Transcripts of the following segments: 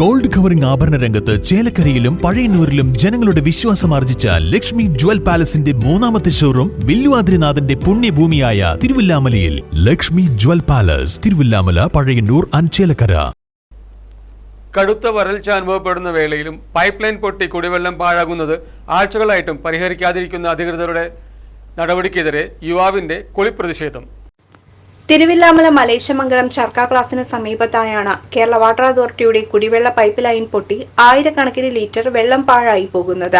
Gold covering ആഭരണ രംഗത്ത് ചേലക്കരയിലും പഴയന്നൂരിലും ജനങ്ങളുടെ വിശ്വാസം ആർജിച്ച ലക്ഷ്മി ജ്വൽ പാലസിന്റെ മൂന്നാമത്തെ ഷോറൂം വില്ലുവാദ്രിനാഥന്റെ പുണ്യഭൂമിയായ തിരുവില്ലാമലയിൽ. ലക്ഷ്മി ജ്വൽ പാലസ് തിരുവില്ലാമല പഴയന്നൂർ അഞ്ചേലക്കര ചേലക്കര. കടുത്ത വരൾച്ച അനുഭവപ്പെടുന്ന വേളയിലും പൈപ്പ് ലൈൻ പൊട്ടി കുടിവെള്ളം പാഴാകുന്നത് ആഴ്ചകളായിട്ടും പരിഹരിക്കാതിരിക്കുന്ന അധികൃതരുടെ നടപടിക്കെതിരെ യുവാവിന്റെ കൊളിപ്രതിഷേധം. തിരുവില്ലാമല മലേശമംഗലം ചർക്കാ ക്ലാസിന് സമീപത്തായാണ് കേരള വാട്ടർ അതോറിറ്റിയുടെ കുടിവെള്ള പൈപ്പ് ലൈൻ പൊട്ടി ആയിരക്കണക്കിന് ലിറ്റർ വെള്ളം പാഴായി പോകുന്നത്.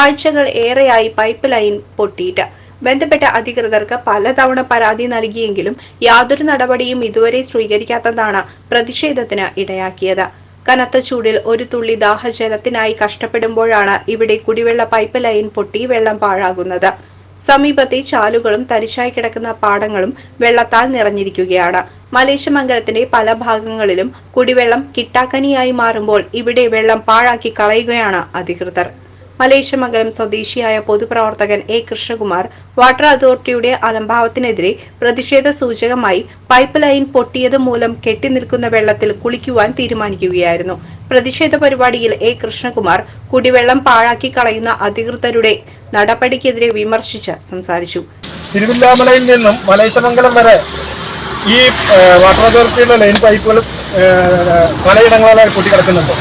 ആഴ്ചകൾ ഏറെയായി പൈപ്പ് ലൈൻ പൊട്ടിയിട്ട്. ബന്ധപ്പെട്ട അധികൃതർക്ക് പലതവണ പരാതി നൽകിയെങ്കിലും യാതൊരു നടപടിയും ഇതുവരെ സ്വീകരിക്കാത്തതാണ് പ്രതിഷേധത്തിന് ഇടയാക്കിയത്. കനത്ത ചൂടിൽ ഒരു തുള്ളി ദാഹജലത്തിനായി കഷ്ടപ്പെടുമ്പോഴാണ് ഇവിടെ കുടിവെള്ള പൈപ്പ് ലൈൻ പൊട്ടി വെള്ളം പാഴാകുന്നത്. സമീപത്തെ ചാലുകളും തരിശായി കിടക്കുന്ന പാടങ്ങളും വെള്ളത്താൽ നിറഞ്ഞിരിക്കുകയാണ്. മലേശമംഗലത്തിന്റെ പല ഭാഗങ്ങളിലും കുടിവെള്ളം കിട്ടാക്കനിയായി മാറുമ്പോൾ ഇവിടെ വെള്ളം പാഴാക്കി കളയുകയാണ് അധികൃതർ. മലേശമംഗലം സ്വദേശിയായ പൊതുപ്രവർത്തകൻ എ കൃഷ്ണകുമാർ വാട്ടർ അതോറിറ്റിയുടെ അലംഭാവത്തിനെതിരെ പ്രതിഷേധ സൂചകമായി പൈപ്പ് ലൈൻ പൊട്ടിയത് മൂലം കെട്ടിനിൽക്കുന്ന വെള്ളത്തിൽ കുളിക്കുവാൻ തീരുമാനിക്കുകയായിരുന്നു. പ്രതിഷേധ പരിപാടിയിൽ എ കൃഷ്ണകുമാർ കുടിവെള്ളം പാഴാക്കി കളയുന്ന അധികൃതരുടെ നടപടിക്കെതിരെ വിമർശിച്ച് സംസാരിച്ചു. തിരുവില്ലാമലയിൽ നിന്നും മലേശമംഗലം വരെ ഈ വാട്ടർ അതോറിറ്റിയുടെ ലൈൻ പൈപ്പുകൾ പലയിടങ്ങളിലായി പൊട്ടിക്കിടക്കുന്നുണ്ട്.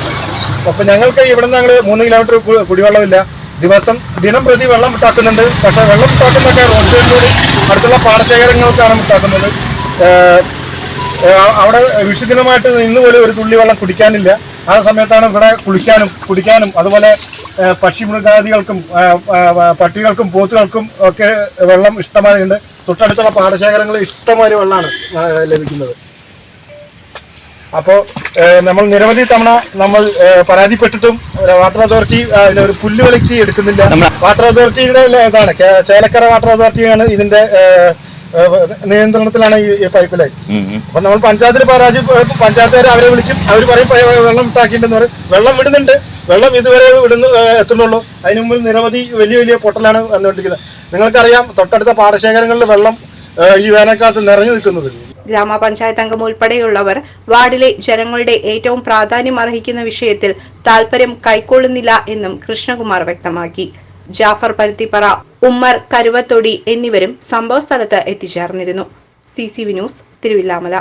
അപ്പോൾ ഞങ്ങൾക്ക് ഇവിടെ നിന്ന് ഞങ്ങൾ മൂന്ന് കിലോമീറ്റർ കുടിവെള്ളമില്ല. ദിവസം ദിനം പ്രതി വെള്ളം വിട്ടാക്കുന്നുണ്ട് പക്ഷെ വെള്ളം വിട്ടാക്കുന്നതൊക്കെ റോഡ് സൈഡിലൂടെ അടുത്തുള്ള പാടശേഖരങ്ങൾക്കാണ് ഏഹ്, അവിടെ വിഷുദിനമായിട്ട് ഇന്ന് പോലും ഒരു തുള്ളി വെള്ളം കുടിക്കാനില്ല. ആ സമയത്താണ് ഇവിടെ കുളിക്കാനും കുടിക്കാനും അതുപോലെ പക്ഷി പക്ഷിമൃഗാദികൾക്കും പട്ടികൾക്കും പോത്തുകൾക്കും ഒക്കെ വെള്ളം ഇഷ്ടമായിട്ടുണ്ട് തൊട്ടടുത്തുള്ള പാടശേഖരങ്ങളിൽ ഇഷ്ടമാതിരി വെള്ളമാണ് ലഭിക്കുന്നത്. അപ്പോൾ നമ്മൾ നിരവധി തവണ നമ്മൾ പരാതിപ്പെട്ടിട്ടും വാട്ടർ അതോറിറ്റി അതിന്റെ ഒരു പുല്ല് വിളക്കി എടുക്കുന്നില്ല വാട്ടർ അതോറിറ്റിയുടെ ഇതാണ് ചേലക്കര വാട്ടർ അതോറിറ്റിയാണ് ഇതിന്റെ നിയന്ത്രണത്തിലാണ് ഈ പൈപ്പ് ലൈൻ. അപ്പൊ നമ്മൾ പഞ്ചായത്തിൽ പരാതി പഞ്ചായത്തുകാർ അവരെ വിളിക്കും. അവർ പറയും "പൈ- വെള്ളം വിട്ടാക്കിയിട്ടുണ്ടെന്ന് പറയും. വെള്ളം വിടുന്നുണ്ട്. വെള്ളം ഇതുവരെ വിടുന്നു എത്തുന്നുള്ളൂ. അതിനു മുമ്പിൽ നിരവധി വലിയ വലിയ പൊട്ടലാണ് വന്നുകൊണ്ടിരിക്കുന്നത്. നിങ്ങൾക്കറിയാം തൊട്ടടുത്ത പാടശേഖരങ്ങളിൽ വെള്ളം ഈ വേനൽക്കാലത്ത് നിറഞ്ഞു നിൽക്കുന്നത്. ഗ്രാമപഞ്ചായത്ത് അംഗം ഉൾപ്പെടെയുള്ളവർ വാർഡിലെ ജനങ്ങളുടെ ഏറ്റവും പ്രാധാന്യം അർഹിക്കുന്ന വിഷയത്തിൽ താൽപര്യം കൈക്കൊള്ളുന്നില്ല എന്നും കൃഷ്ണകുമാർ വ്യക്തമാക്കി. ജാഫർ പരുത്തിപ്പറ ഉമ്മർ കരുവത്തൊടി എന്നിവരും സംഭവസ്ഥലത്ത് എത്തിച്ചേർന്നിരുന്നു. C C V news Thiruvilwamala.